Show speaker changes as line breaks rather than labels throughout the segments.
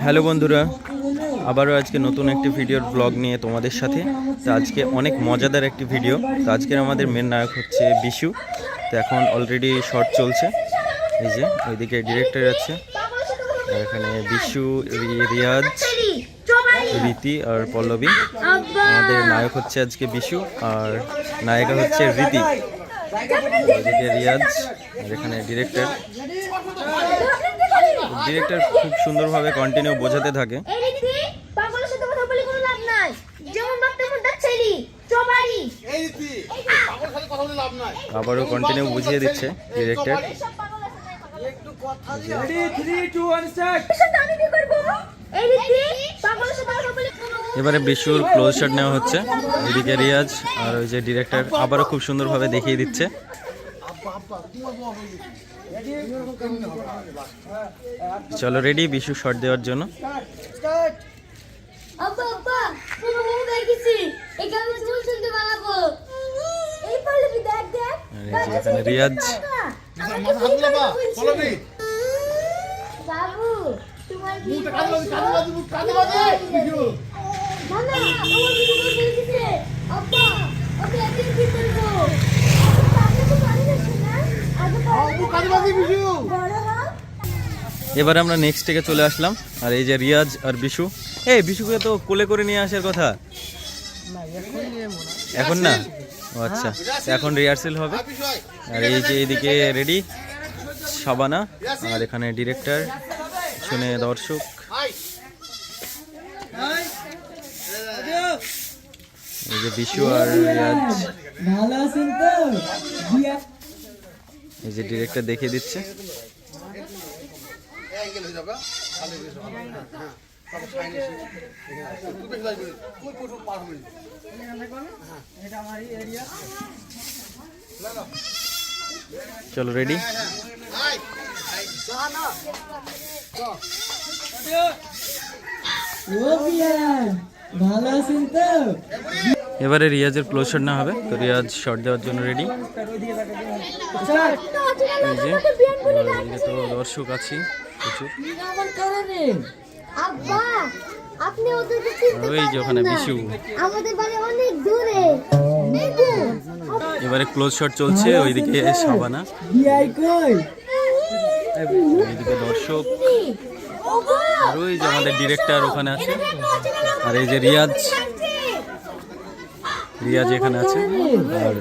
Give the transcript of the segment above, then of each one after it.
Hello বন্ধুরা, আবারও আজকে নতুন একটি ভিডিওর ব্লগ নিয়ে তোমাদের সাথে। তো আজকে অনেক মজাদার একটি ভিডিও তো আজকের আমাদের মেন নায়ক হচ্ছে বিশু। তো এখন অলরেডি শর্ট চলছে। এই যে, ওইদিকে ডিরেক্টর আছে। আর এখানে বিশু রিয়াজ, রীতি আর পল্লবী। আমাদের নায়ক হচ্ছে আজকে বিশু আর নায়িকা হচ্ছে রীতি। ওইদিকে রিয়াজ, আর এখানে ডিরেক্টর ডিরেক্টর খুব সুন্দরভাবে কন্টিনিউ বোঝাতে থাকে।
এই রীতি পাগলের সাথে কথা বলে কোনো লাভ নাই। যেমন বাপ তেমন তার ছেলে চবারি
এই রীতি পাগল সাথে কথা বলে লাভ নাই।
আবারও কন্টিনিউ বুঝিয়ে দিচ্ছে। ডিরেক্টর
সাথে আমি কি করব? এই রীতি পাগলের সাথে কথা বলে কোনো
এবারে বিশুর ক্লোজ শট নেওয়া হচ্ছে। এদিকে রিয়াজ আর ওই যে ডিরেক্টর আবারও খুব সুন্দরভাবে দেখিয়ে দিচ্ছে। চলো রেডি বিশু শট দেওয়ার জন্য।
এখানে চুল চুলতে
এবারে আমরা নেক্সট থেকে চলে আসলাম, আর এই যে রিয়াজ আর বিশু। এই, বিশুকে তো কোলে করে নিয়ে আসার কথা। এখন না? আচ্ছা এখন রিহার্সেল হবে।
আর
এই যে এইদিকে রেডি শাবানা, আর এখানে ডিরেক্টর শুনে দর্শক। এই যে বিশু আর রিয়াজ।
ভালো আছেন তো
এই যে ডিরেক্টর দেখিয়ে দিচ্ছে। চলো রেডি
ভালো আছেন তো?
এবারে রিয়াজের ক্লোজ শট না হবে। তো রিয়াজ শট দেওয়ার জন্য রেডি এই যে এদিকে তো দর্শক আছি প্রচুর।
আপনি
ওই যে ওখানে
পারবেন
বিশু।
আমাদের বাড়ি অনেক দূরে।
এবারে ক্লোজ শট চলছে ওইদিকে
কই
এইদিকে দর্শক। আর ওই যে আমাদের ডিরেক্টর ওখানে আছে। আর এই যে রিয়াজ। রিয়াজ এখানে আছে, আর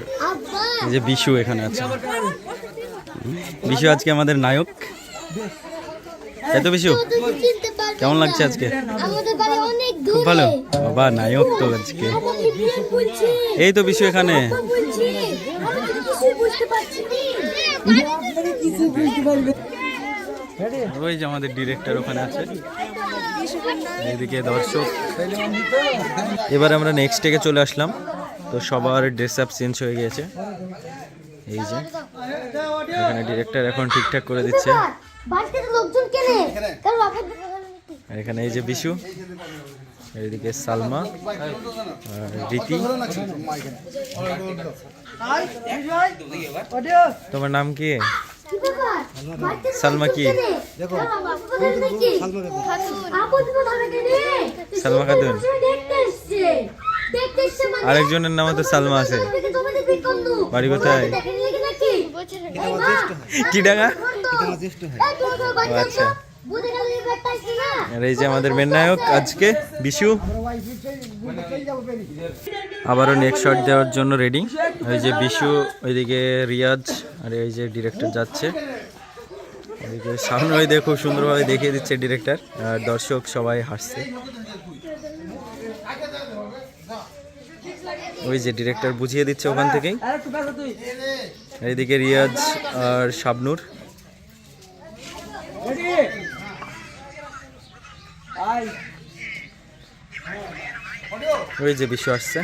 এই যে বিশু এখানে আছে। বিশু আজকে আমাদের নায়ক। এত বিশু? কেমন লাগছে আজকে? খুব ভালো। বাবা, নায়ক তো আজকে। এই তো বিশু এখানে। ওই যে আমাদের ডিরেক্টর ওখানে আছে। এইদিকে দর্শক। এবার আমরা নেক্সট থেকে চলে আসলাম। তো সবার ড্রেস আপ চেঞ্জ হয়ে গিয়েছে। এই যে এখানে ডিরেক্টর এখন ঠিকঠাক করে দিচ্ছে। আর এখানে এই যে বিশু এইদিকে সালমা রীতি। তোমার নাম কি? সালমা কি? সালমা খাতুন। আরেকজনের নামও তো সালমা আছে। বাড়ি কোথায়? কি ডাঙা
এই তুমি তোমার বাড়িতে
ও আচ্ছা। আর এই যে আমাদের মেন নায়ক, আজকে বিশু আবারও নেক্সট শট দেওয়ার জন্য রেডি ওই যে বিশু, ওইদিকে রিয়াজ, আর এই যে ডিরেক্টর যাচ্ছে ওইদিকে সামনে দেখো সুন্দরভাবে দেখিয়ে দিচ্ছে ডিরেক্টর আর দর্শক সবাই হাসছে ওই যে ডিরেক্টর বুঝিয়ে দিচ্ছে ওখান থেকেই। এইদিকে রিয়াজ আর শাবনুর। ওই যে বিশ্ব আসছে?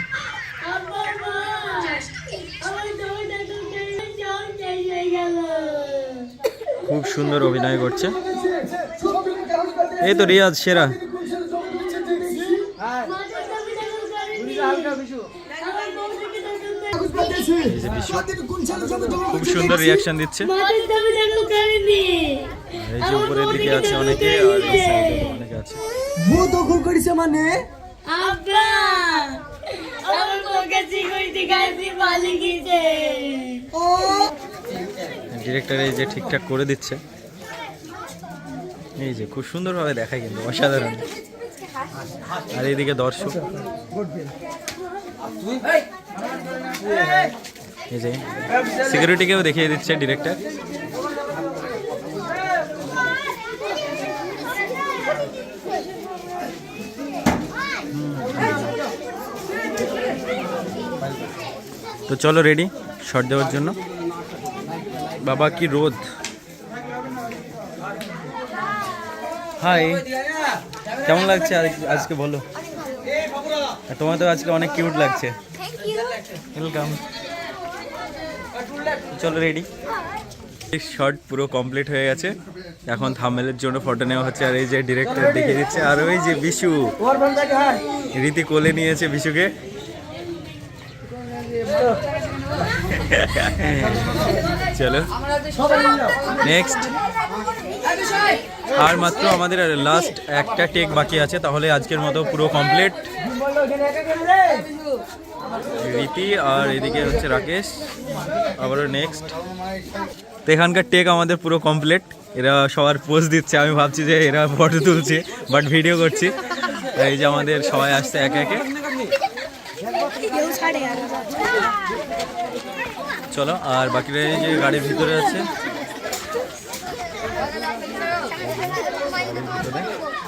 খুব সুন্দর অভিনয় করছে। এই তো রিয়াজ সেরা
হ্যাঁ
মাথার জামাটা তো করেনি।
হালকা বিশু
আমার বউটাকে তো তো
এই যে বিশু খুব সুন্দর রিয়াকশন দিচ্ছে। এই যে উপরের দিকে আছে অনেকে আর অনেকে আছে। আছে
দখল করেছে মানে?
আব্বা আমার সিকিউরিটি ও।
ডিরেক্টর এই যে ঠিকঠাক করে দিচ্ছে। এই যে খুব সুন্দরভাবে দেখায় কিন্তু অসাধারণ। আর এইদিকে দর্শক। সিকিউরিটিকেও দেখিয়ে দিচ্ছে ডিরেক্টর তো চলো রেডি শট দেওয়ার জন্য। বাবা, কি রোদ। হাই কেমন লাগছে আজ- আজকে বলো। তোমার তো আজকে অনেক কিউট লাগছে। ওয়েলকাম চলো রেডি শর্ট পুরো কমপ্লিট হয়ে গেছে। এখন থামেলের জন্য ফটো নেওয়া হচ্ছে আর এই যে ডিরেক্টর দেখিয়ে দিচ্ছে আর ওই যে বিশু। রীতি কোলে নিয়েছে বিশুকে। চলো। নেক্সট আর মাত্র আমাদের লাস্ট একটা টেক বাকি আছে তাহলে আজকের মতো পুরো কমপ্লিট রীতি আর এদিকে হচ্ছে রাকেশ, আবারও নেক্সট তো এখানকার টেক আমাদের পুরো কমপ্লিট এরা সবার পোজ দিচ্ছে, আমি ভাবছি যে এরা ফটো তুলছে বাট ভিডিও করছি। এই যে আমাদের সবাই আসছে একে একে। চলো, আর বাকিরা এই যে গাড়ির ভিতরে আছে।